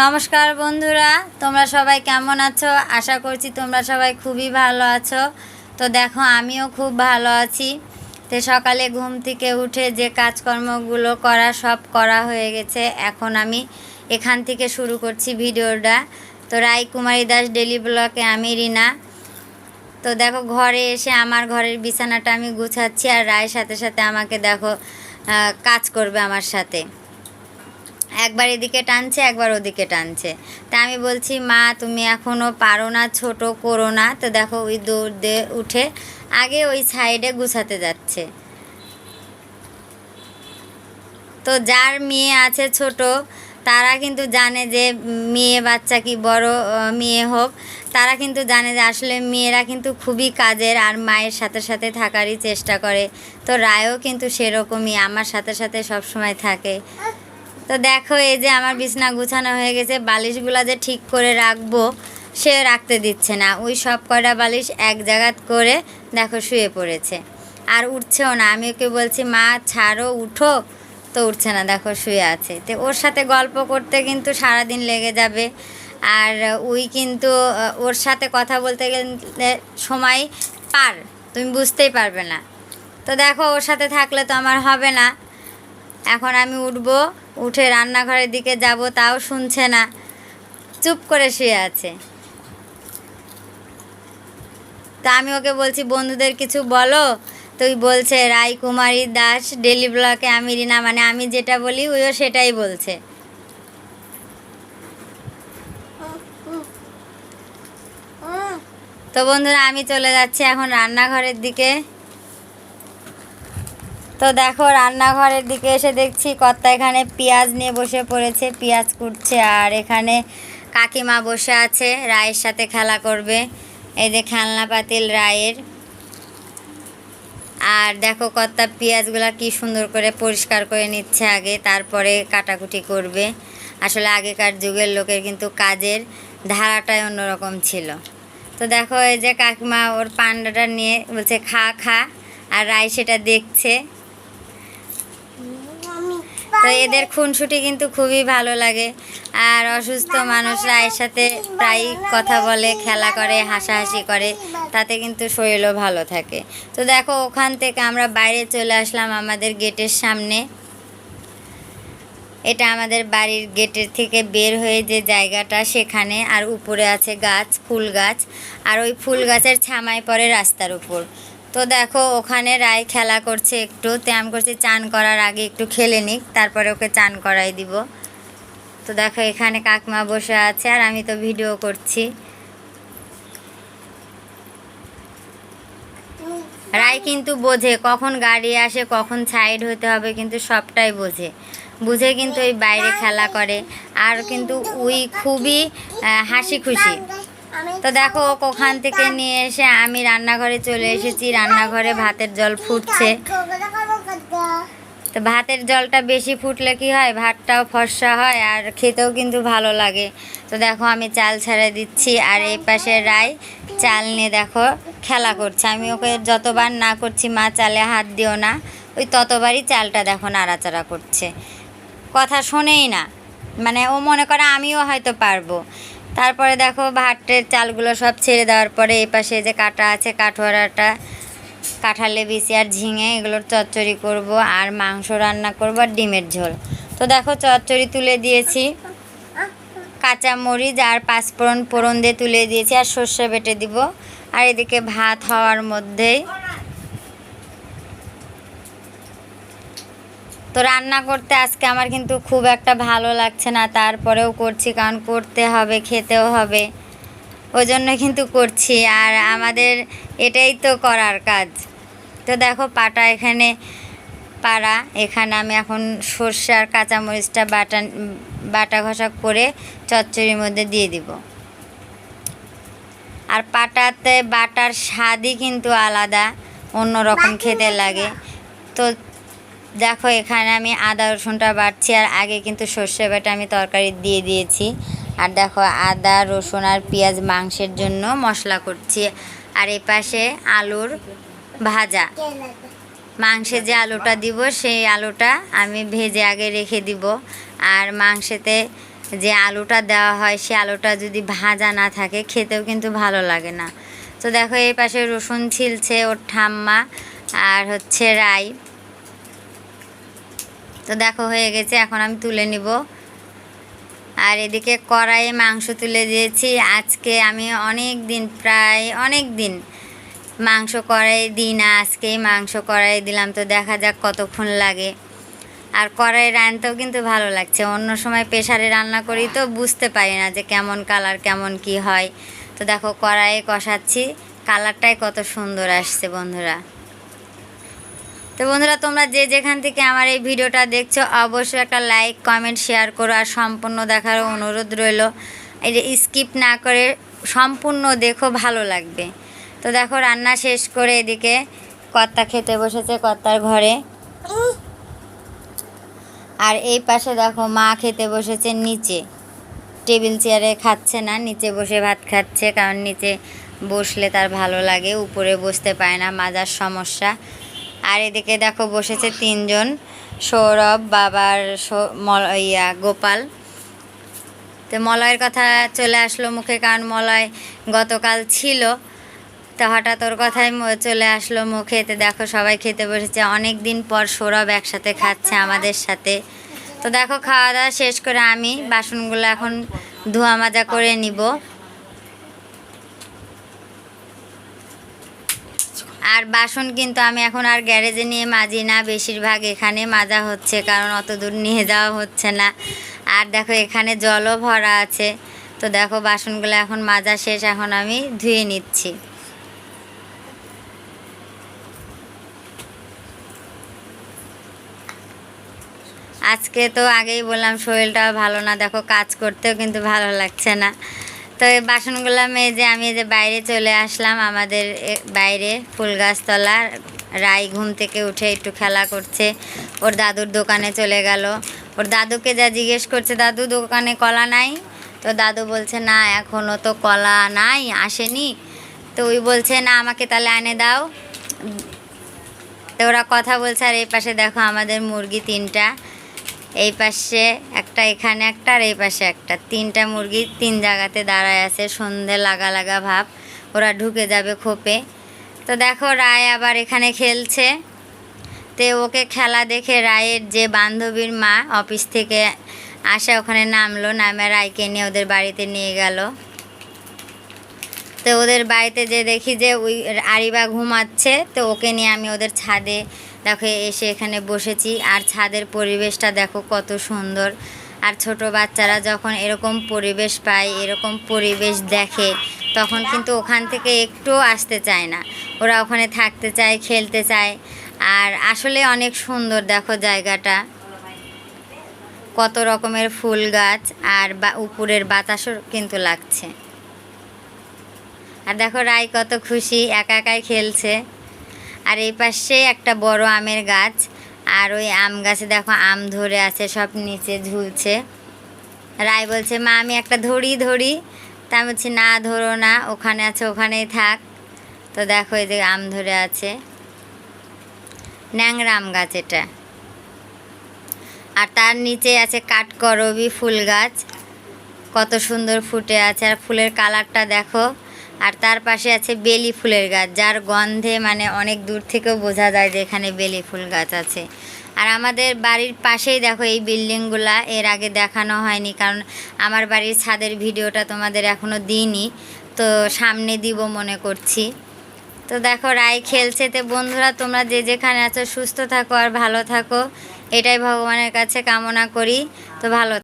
নমস্কার বন্ধুরা, তোমরা সবাই কেমন আছো? আশা করছি তোমরা সবাই খুবই ভালো আছো। তো দেখো, আমিও খুব ভালো আছি। তো সকালে ঘুম থেকে উঠে যে কাজকর্মগুলো করা, সব করা হয়ে গেছে। এখন আমি এখান থেকে শুরু করছি ভিডিওটা। তো রায় কুমারী দাস ডেলি ব্লকে আমি রিনা। তো দেখো, ঘরে এসে আমার ঘরের বিছানাটা আমি গুছাচ্ছি আর রায়ের সাথে সাথে আমাকে দেখো কাজ করবে আমার সাথে। একবার এদিকে টানছে, একবার ওদিকে টানছে। তা আমি বলছি, মা, তুমি এখনও পারো না, ছোট করো না। তো দেখো ওই দৌড় দিয়ে উঠে আগে ওই সাইডে গুছাতে যাচ্ছে। তো যার মেয়ে আছে ছোট, তারা কিন্তু জানে যে মেয়ে বাচ্চা কি বড় মেয়ে হোক। তারা কিন্তু জানে যে আসলে মেয়েরা কিন্তু খুবই কাজের আর মায়ের সাথে সাথে থাকারই চেষ্টা করে। তো রায়ও কিন্তু সেরকমই, আমার সাথে সাথে সব সময় থাকে। তো দেখো এই যে আমার বিছনা গুছানো হয়ে গেছে, বালিশগুলো যে ঠিক করে রাখব, সে রাখতে দিচ্ছে না। ওই সব কয়টা বালিশ এক জায়গাত করে দেখো শুয়ে পড়েছে। আর উঠছেও না। আমি ওকে বলছি, মা, ছাড়ো, উঠো। তো উঠছে না, দেখো শুয়ে আছে। তো ওর সাথে গল্প করতে কিন্তু সারাদিন লেগে যাবে। আর ওই কিন্তু ওর সাথে কথা বলতে গেলে সময় পার। তুমি বুঝতেই পারবে না। তো দেখো, ওর সাথে থাকলে তো আমার হবে না। এখন আমি উঠব, উঠে রান্নাঘরের দিকে যাব, তাও শুনছে না। চুপ করে শুয়ে আছে। তা আমি ওকে বলছি, বন্ধুদের কিছু বলো? তুই বলছে রায় কুমারী দাস ডেলি ব্লকে আমি রিনা মানে আমি যেটা বলি ওইও সেটাই বলছে। তো বন্ধুরা, আমি চলে যাচ্ছি এখন রান্নাঘরের দিকে। তো দেখো, রান্নাঘরের দিকে এসে দেখছি কর্তা এখানে পেঁয়াজ নিয়ে বসে পড়েছে, পেঁয়াজ কুটছে। আর এখানে কাকিমা বসে আছে, রায়ের সাথে খেলা করবে। এই যে খেলনা পাতিল রায়ের। আর দেখো, কর্তা পেঁয়াজগুলো কি সুন্দর করে পরিষ্কার করে নিচ্ছে আগে, তারপরে কাটাকুটি করবে। আসলে আগেকার যুগের লোকের কিন্তু কাজের ধারাটাই অন্যরকম ছিল। তো দেখো, এই যে কাকিমা ওর পান্ডাটা নিয়ে বলছে, খা খা। আর রায় সেটা দেখছে। তো এদের খুনসুটি কিন্তু খুবই ভালো লাগে। আর অসুস্থ মানুষরা এর সাথে প্রায় কথা বলে, খেলা করে, হাসাহাসি করে, তাতে কিন্তু শরীরও ভালো থাকে। তো দেখো, ওখান থেকে আমরা বাইরে চলে আসলাম আমাদের গেটের সামনে। এটা আমাদের বাড়ির গেটের থেকে বের হয়ে যে জায়গাটা সেখানে, আর উপরে আছে গাছ, ফুল গাছ, আর ওই ফুল গাছের ছামায় পড়ে রাস্তার উপর। তো দেখো, ওখানে রায় খেলা করছে একটু। তেম করছে চান করার আগে একটু খেলে নিক, তারপরে ওকে চান করাই দিব। তো দেখো, এখানে কাকমা বসে আছে আর আমি তো ভিডিও করছি। রায় কিন্তু বোঝে, কখন গাড়ি আসে, কখন সাইড হতে হবে, কিন্তু সবটাই বোঝে। বুঝে কিন্তু ওই বাইরে খেলা করে। আর কিন্তু ওই খুবই হাসি খুশি তো দেখো ওখান থেকে নিয়ে এসে আমি রান্নাঘরে চলে এসেছি। রান্নাঘরে ভাতের জল ফুটছে। তো ভাতের জলটা বেশি ফুটলে কি হয়? ভাতটাও ফর্সা হয় আর খেতেও কিন্তু ভালো লাগে। তো দেখো আমি চাল ছেড়ে দিচ্ছি আর এই পাশে রায় চাল নিয়ে দেখো খেলা করছে। আমি ওকে যতবার না করছি, মা চালে হাত দিও না। ওই ততবারই চালটা দেখো নাড়াচাড়া করছে। কথা শোনেই না। মানে ও মনে করে আমিও হয়তো পারব। তারপরে দেখো ভাতের চালগুলো সব ছেড়ে দেওয়ার পরে এই পাশে যে কাটা আছে, কাঠোয়ারাটা, কাঁঠালে বিচি আর ঝিঙে, এগুলোর চচ্চড়ি করব আর মাংস রান্না করব আর ডিমের ঝোল। তো দেখো চচ্চড়ি তুলে দিয়েছি কাঁচা মরিচ আর পাঁচফোড়ন ফোড়ন দিয়ে তুলে দিয়েছি আর সর্ষে বেটে দিব। আর এদিকে ভাত হওয়ার মধ্যেই তো রান্না করতে আজকে আমার কিন্তু খুব একটা ভালো লাগছে না তারপরেও করছি কারণ করতে হবে খেতেও হবে। ওই জন্য কিন্তু করছি আর আমাদের এটাই তো করার কাজ। তো দেখো পাটা এখানে পাড়া এখানে আমি এখন সর্ষে আর কাঁচামরিচটা বাটা বাটা ঘষা করে চচ্চড়ির মধ্যে দিয়ে দিব। আর পাটাতে বাটার স্বাদই কিন্তু আলাদা অন্যরকম খেতে লাগে। তো দেখো, এখানে আমি আদা, রসুনটা বাটছি আর আগে কিন্তু সর্ষে বাটা আমি তরকারি দিয়ে দিয়েছি। আর দেখো, আদা, রসুন আর পেঁয়াজ মাংসের জন্য মশলা করছি। আর এই পাশে আলুর ভাজা। মাংসে যে আলুটা দিব, সেই আলুটা আমি ভেজে আগে রেখে দিব। আর মাংসেতে যে আলুটা দেওয়া হয়, সে আলুটা যদি ভাজা না থাকে, খেতেও কিন্তু ভালো লাগে না। তো দেখো, এই পাশে রসুন ছিলছে ওর ঠাম্মা আর হচ্ছে রাই। তো দেখো, হয়ে গেছে, এখন আমি তুলে নিব। আর এদিকে কড়াইয়ে মাংস তুলে দিয়েছি। আজকে আমি অনেক দিন, প্রায় অনেক দিন মাংস কড়াই দিই না, আজকেই মাংস কড়াই দিলাম। তো দেখা যাক কতক্ষণ লাগে। আর কড়াই রান্নাতেও কিন্তু ভালো লাগছে। অন্য সময় প্রেশারে রান্না করি তো বুঝতে পারি না যে কেমন কালার, কেমন কি হয়। তো দেখো, কড়াইয়ে কষাচ্ছি। কালারটাই কত সুন্দর আসছে, বন্ধুরা। তো বন্ধুরা, তোমরা যে যেখান থেকে আমার এই ভিডিওটা দেখছ, অবশ্যই একটা লাইক কমেন্ট শেয়ার করো আর সম্পূর্ণ দেখার অনুরোধ রইল। এই যে স্কিপ না করে সম্পূর্ণ দেখো, ভালো লাগবে। তো দেখো, রান্না শেষ করে এদিকে কর্তা খেতে বসেছে, কর্তার ঘরে। আর এই পাশে দেখো, মা খেতে বসেছে নিচে। টেবিল চেয়ারে খাচ্ছে না, নিচে বসে ভাত খাচ্ছে, কারণ নিচে বসলে তার ভালো লাগে, উপরে বসতে পায় না, মাজার সমস্যা। আর এদিকে দেখো বসেছে তিনজন, সৌরভ, বাবার ইয়া, গোপাল। তো মলয়ের কথা চলে আসলো মুখে, কারণ মলয় গতকাল ছিল। তো হঠাৎ ওর কথাই চলে আসলো মুখে। তো দেখো সবাই খেতে বসেছে। অনেক দিন পর সৌরভ একসাথে খাচ্ছে আমাদের সাথে। তো দেখো খাওয়া দাওয়া শেষ করে আমি বাসনগুলো এখন ধোয়া মাজা করে নিব। আর বাসন কিন্তু আমি এখন আর গ্যারেজে নিয়ে মাজি না। বেশিরভাগ এখানে মাজা হচ্ছে, কারণ অত দূর নিয়ে যাওয়া হচ্ছে না। আর দেখো, এখানে জলও ভরা আছে। তো দেখো, বাসনগুলো এখন মাজা শেষ, এখন আমি ধুয়ে নিচ্ছি। আজকে তো আগেই বললাম, শরীরটাও ভালো না। দেখো, কাজ করতেও কিন্তু ভালো লাগছে না। তো এই বাসনগুলো মেজে আমি যে বাইরে চলে আসলাম, আমাদের বাইরে ফুল গাছতলা রায় ঘুম থেকে উঠে একটু খেলা করছে। ওর দাদুর দোকানে চলে গেল। ওর দাদুকে যা জিজ্ঞেস করছে, দাদু, দোকানে কলা নাই? তো দাদু বলছে, না এখনও তো কলা নাই, আসেনি। তো ওই বলছে, না, আমাকে তাহলে এনে দাও। তো ওরা কথা বলছে, আর এই পাশে দেখো আমাদের মুরগি তিনটা। এই পাশে একটা, এখানে একটা আর এই পাশে একটা। তিনটা মুরগি তিন জায়গাতে দাঁড়ায় আছে, সন্ধে লাগা লাগা ভাব। ওরা ঢুকে যাবে খোপে। তো দেখো, রায় আবার এখানে খেলছে। তে ওকে খেলা দেখে রায়ের যে বান্ধবীর মা অফিস থেকে আসে, ওখানে নামলো। নামে রায়কে নিয়ে ওদের বাড়িতে নিয়ে গেল। তো ওদের বাড়িতে যে দেখি যে ওই আরিবা ঘুমাচ্ছে, তো ওকে নিয়ে আমি ওদের ছাদে দেখো এসে এখানে বসেছি। আর ছাদের পরিবেশটা দেখো কত সুন্দর। আর ছোট বাচ্চারা যখন এরকম পরিবেশ পায়, এরকম পরিবেশ দেখে, তখন কিন্তু ওখান থেকে একটুও আসতে চায় না। ওরা ওখানে থাকতে চায়, খেলতে চায়। আর আসলে অনেক সুন্দর দেখো জায়গাটা। কত রকমের ফুল গাছ আর বা, উপরের বাতাসও কিন্তু লাগছে। আর দেখো রাই কত খুশি, একা একাই খেলছে। আর এই পাশে একটা বড় আমের গাছ, আর ওই আম গাছে দেখো আম ধরে আছে, সব নিচে ঝুলছে। রাই বলছে, মা, আমি একটা ধরি ধরি। তা আমি বলছি, না, ধরো না, ওখানে আছে, ওখানেই থাক। তো দেখো এই যে আম ধরে আছে। ন্যাংরা আম গাছ এটা। আর তার নিচে আছে কাঠকরবি ফুল গাছ। কত সুন্দর ফুটে আছে। আর ফুলের কালারটা দেখো আর তার পাশে আছে বেলি ফুলের গাছ, যার গন্ধে মানে অনেক দূর থেকেও বোঝা যায় যে এখানে বেলি ফুল গাছ আছে। আর আমাদের বাড়ির পাশেই দেখো এই বিল্ডিংগুলা, এর আগে দেখানো হয়নি কারণ আমার বাড়ির ছাদের ভিডিওটা তোমাদের এখনও দিইনি, তো সামনে দিব মনে করছি। তো দেখো রায় খেলছে তো। বন্ধুরা, তোমরা যে যেখানে আছো সুস্থ থাকো আর ভালো থাকো। এটাই ভগবানের কাছে কামনা করি। তো ভালো